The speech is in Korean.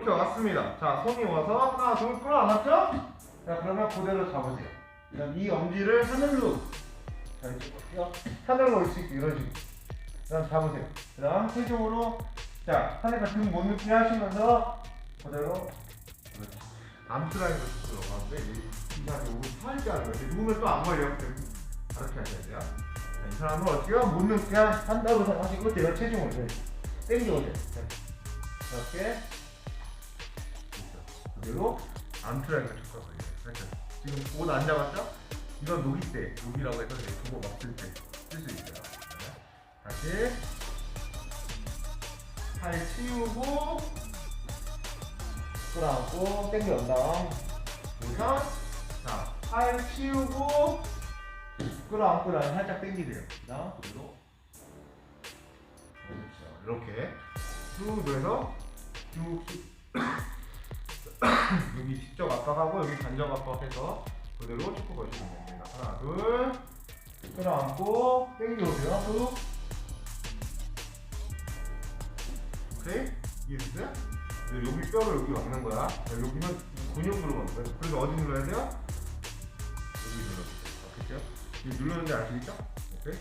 이렇게 왔습니다. 자, 손이 와서 하나, 둘 끌어안았죠? 자, 그러면 그대로 잡으세요. 그다음 이 엄지를 하늘로 자, 이렇게 볼게요. 하늘로 올수 있게 이런 식으로. 그다음 잡으세요. 그 다음 체중으로 자, 하늘과 등못 느끼게 하시면서 그대로. 암스라인으로 들어가는데 이게 오늘 살짝 하는 거예요. 누우면 또 안 걸려요. 그렇게 하셔야 돼요. 자, 이 사람은 어떻게 못 느끼게 한다고 생각하시고 제가 체중을 당겨오세요. 자, 이렇게 그대로 암트라인을 쳤어 살짝 지금 옷 안 잡았죠? 이건 녹이 때 녹이라고 해서 이제 두고 막쓸 때쓸 수 있어요 네. 다시 팔 치우고 끌어안고 당겨 온다 그래서 자팔 치우고 끌어안고 나면 살짝 당기세요 그다음 그대로 그렇죠. 이렇게 쭉 여기 직접 압박하고 여기 간접 압박해서 그대로 축구 거시면 됩니다. 하나, 둘, 끌어안고 당겨오세요. 쭉. 오케이? 이해됐어요? 네, 여기 뼈를 여기 막는 거야. 자, 여기는 근육 들어가는 거야. 그래서 어디 눌러야 돼요? 여기 눌러주세요. 알겠죠? 여기 누르는데 아시겠죠? 오케이?